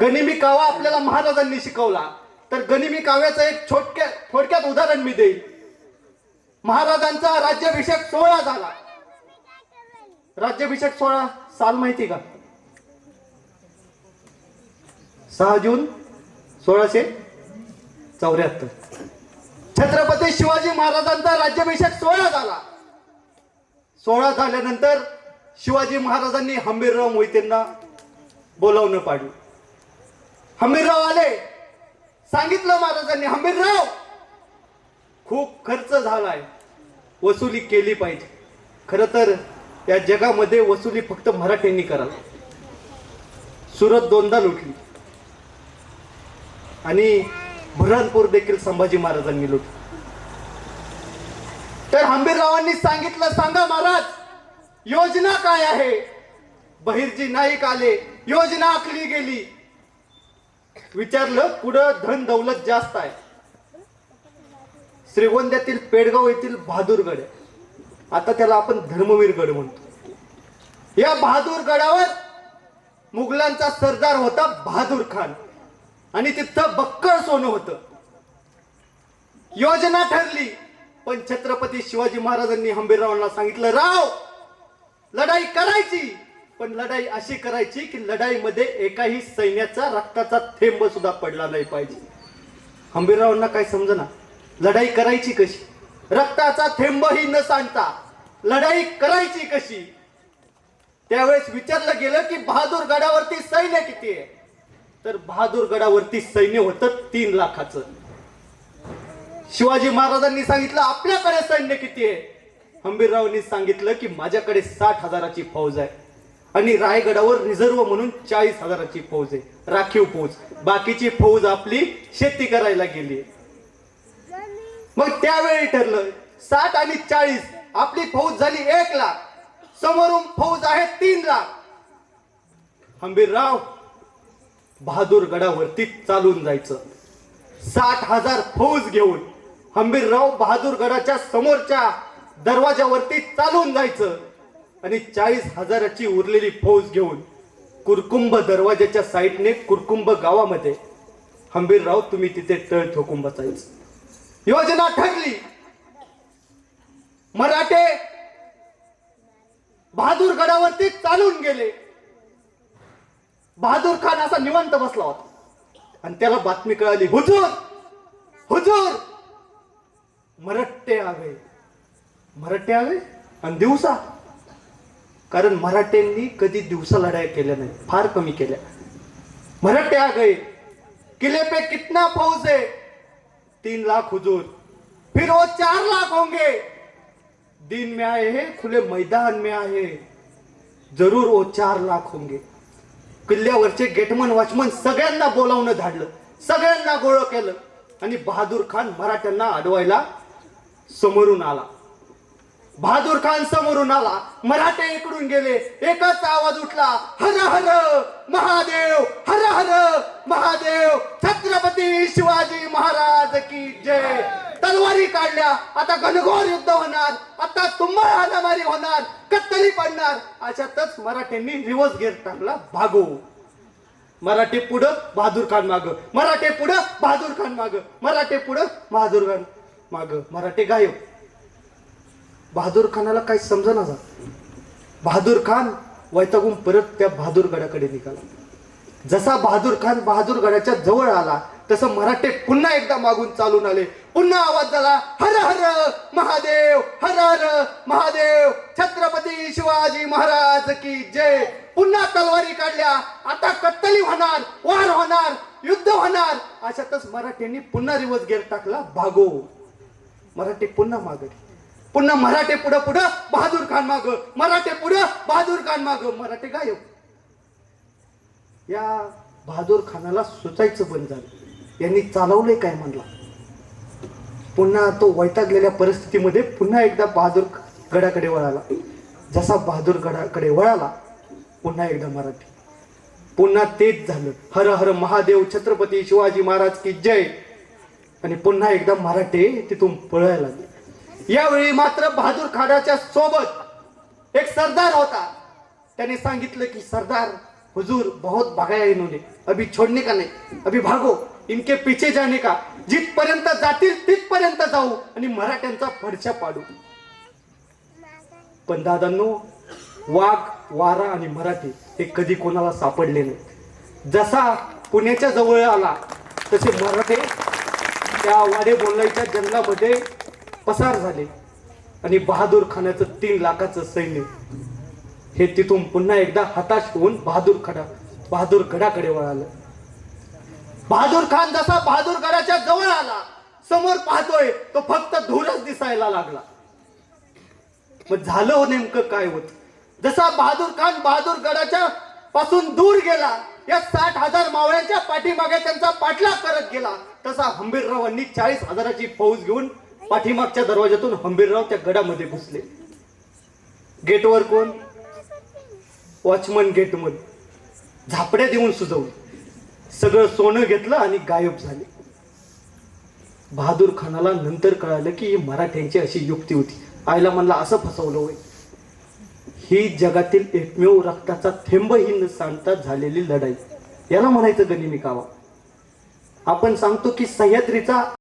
गनिमी कावा आपल्याला महाराजांनी शिकवला. तर गनिमी काव्याचं एक छोटक्या थोडक्यात उदाहरण मी देईल महाराजांचा राज्याभिषेक सोहळा झाला. राज्याभिषेक सोहळा साल माहिती का? सहा जून सोळाशे चौऱ्याहत्तर. छत्रपती शिवाजी महाराजांचा राज्याभिषेक सोहळा झाला. सोहळा झाल्यानंतर शिवाजी महाराजांनी हंबीरराव मोहितेंना बोलावणं पाडलं. हंबीरराव आले सांगितलं महाराजांनी हंबीरराव खूप खर्च झालाय वसुली केली पाहिजे. खर तर या जगामध्ये वसुली फक्त मराठ्यांनी करावी सुरत दोनदा लुटली. आणि बुऱ्हाणपूर देखील संभाजी महाराजांनी लुटली. तर हंबीररावांनी सांगितलं सांगा महाराज योजना काय आहे? बहिर्जी नाईक आले योजना आखली गेली. विचारलं पुढं धन दौलत जास्त आहे? श्रीगोंद्यातील पेडगाव येथील बहादूरगड आहे. आता त्याला आपण धर्मवीर गड म्हणतो. या बहादूरगडावर मुघलांचा सरदार होता बहादूर खान. आणि तिथं बक्कळ सोनं होतं. योजना ठरली. पण छत्रपती शिवाजी महाराजांनी हंबीररावांना सांगितलं राव लढाई करायची. पण लढाई अशी करायची की लढाईमध्ये एकाही सैन्याचा रक्ताचा थेंब सुद्धा पडला नाही पाहिजे. हंबीररावांना काय समजना? लढाई करायची कशी? रक्ताचा थेंबही न सांडता लढाई करायची कशी? त्यावेळेस विचारलं गेलं की बहादूर गडावरती सैन्य किती आहे? तर बहादूर गडावरती सैन्य होतं तीन लाखाचं. शिवाजी महाराजांनी सांगितलं आपल्याकडे सैन्य किती आहे? हंबीररावांनी सांगितलं की माझ्याकडे साठ हजाराची फौज आहे. आणि रायगडावर रिझर्व म्हणून चाळीस हजाराची फौज आहे. राखीव फौज. बाकीची फौज आपली शेती करायला गेली. मग त्यावेळी ठरलं साठ आणि चाळीस आपली फौज झाली एक लाख. समोरून फौज आहे तीन लाख. हंबीरराव बहादूर गडावरती चालून जायचं. साठ हजार फौज घेऊन हंबीरराव बहादूर गडाच्या समोरच्या दरवाजावरती चालून जायचं. आणि चाळीस हजाराची उरलेली फौज घेऊन कुरकुंभ दरवाजाच्या साईडने कुरकुंभ गावामध्ये हंबीरराव तुम्ही तिथे तळ ठोकून बसायच. योजना ठरली. मराठे बहादूर गडावरती चालून गेले. बहादूर खान असा निवांत बसला होता. आणि त्याला बातमी कळाली हुजूर हुजूर मराठे आवे मराठे आवे आणि दिवसा कारण मराठ्यांनी कधी दिवसा लढाई केल्या नाही फार कमी केल्या. मराठे आ गए किले पे कितना फौज है? तीन लाख हुजूर फिर वो चार लाख होंगे। दिन में आए हैं खुले मैदान में आए जरूर वो चार लाख होंगे। किल्ल्यावरचे गेटमन वॉचमन सगळ्यांना बोलावणं धाडलं सगळ्यांना गोळ केलं आणि बहादूर खान मराठ्यांना अडवायला समोरून आला. बहादूर खान समोरून आला. मराठे इकडून गेले. एकच आवाज उठला. हर हर महादेव हर हर महादेव. छत्रपती शिवाजी महाराज की जय. तलवारी काढल्या. आता घनघोर युद्ध होणार. आता तुंबळ हाणामारी होणार. कत्तली पडणार. अशातच मराठ्यांनी रिवर्स गेअर टाकला भागो. मराठे पुढं बहादूर खान माग. मराठे पुढं बहादूर खान माग. मराठे पुढं बहादूर खान माग. मराठे गायब. बहादूर खानाला काही समजना झालं. बहादूर खान वैतागून परत त्या बहादूरगडाकडे निघाला. जसा बहादूर खान बहादूरगडाच्या जवळ आला तसं मराठे पुन्हा एकदा मागून चालून आले. पुन्हा आवाज झाला हर हर महादेव हर हर महादेव छत्रपती शिवाजी महाराज की जय. पुन्हा तलवारी काढल्या आता कत्तली होणार वार होणार युद्ध होणार. अशातच मराठ्यांनी पुन्हा रिवर्स गेअर टाकला भागो. मराठी पुन्हा मागडली पुन्हा मराठे पुढं पुढं बहादूर खान माग. मराठे पुढं बहादूर खान माग. मराठे गायब. या बहादूर खानाला सुचायचं बंद झालं. यांनी चालवलंय काय म्हणला? पुन्हा तो वैतागलेल्या परिस्थितीमध्ये पुन्हा एकदा बहादूर गडाकडे वळाला. जसा बहादूर गडाकडे वळाला पुन्हा एकदा मराठी. पुन्हा तेच झालं. हर हर महादेव छत्रपती शिवाजी महाराज की जय. आणि पुन्हा एकदा मराठे तिथून पळायला लागले. यावेळी मात्र बहादूर खानाच्या सोबत एक सरदार होता. त्याने सांगितलं की सरदार हुजूर बहुत भगाया इन्होंने. अभी छोडणे का नाही. अभी भागो. इनके पीछे जाने का. जिथपर्यंत जातील तिथपर्यंत जाऊ आणि मराठ्यांचा फडशा पाडू. पण दादांनो वाघ वारा आणि मराठी हे कधी कोणाला सापडले नाही जसा पुण्याच्या जवळ आला तसे मराठे त्या वाडे बोलायच्या जंगलामध्ये पसार झाले आणि बहादूर खानाचं तीन लाखाचं सैन्य हे तिथून पुन्हा एकदा हताश होऊन बहादूर खडा बहादूर गडाकडे वळालं. बहादूर खान जसा बहादूर गडाच्या जवळ आला समोर पाहतोय तो फक्त धूरच दिसायला लागला. मग झालं हो नेमकं काय होत? जसा बहादूर खान बहादूर गडाच्या पासून दूर गेला या साठ हजार मावळ्यांच्या पाठीमागे त्यांचा पाठलाग करत गेला तसा हंबीररावांनी चाळीस हजाराची फौज घेऊन पाठीमागच्या दरवाज्यातून हंबीरराव त्या गडामध्ये घुसले. गेटवर कोण? वॉचमन गेटमन झापड्या देऊन सुजवलं सगळं सोनं घेतलं आणि गायब झाले. बहादूर खानाला नंतर कळालं की ही मराठ्यांची अशी युक्ती होती. आईला म्हणला असं फसवलं होय. ही जगातील एकमेव रक्ताचा थेंबही न सांगता झालेली लढाई. याला म्हणायचं गनिमी कावा. आपण सांगतो की सह्याद्रीचा